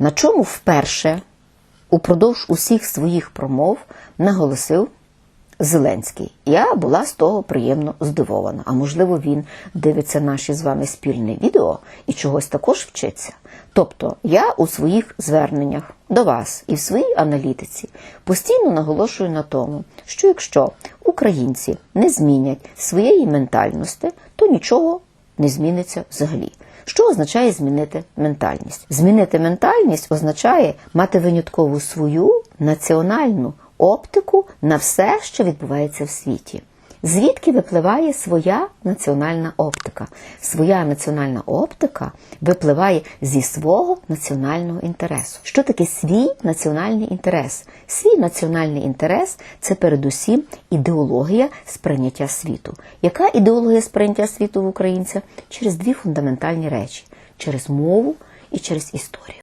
на чому вперше упродовж усіх своїх промов наголосив Зеленський. Я була з того приємно здивована. А можливо, він дивиться наші з вами спільне відео і чогось також вчиться. Тобто, я у своїх зверненнях до вас і в своїй аналітиці постійно наголошую на тому, що якщо українці не змінять своєї ментальності, то нічого не зміниться взагалі. Що означає змінити ментальність? Змінити ментальність означає мати виняткову свою національну оптику на все, що відбувається в світі. Звідки випливає своя національна оптика? Своя національна оптика випливає зі свого національного інтересу. Що таке свій національний інтерес? Свій національний інтерес це передусім ідеологія сприйняття світу. Яка ідеологія сприйняття світу в українця? Через дві фундаментальні речі: через мову і через історію.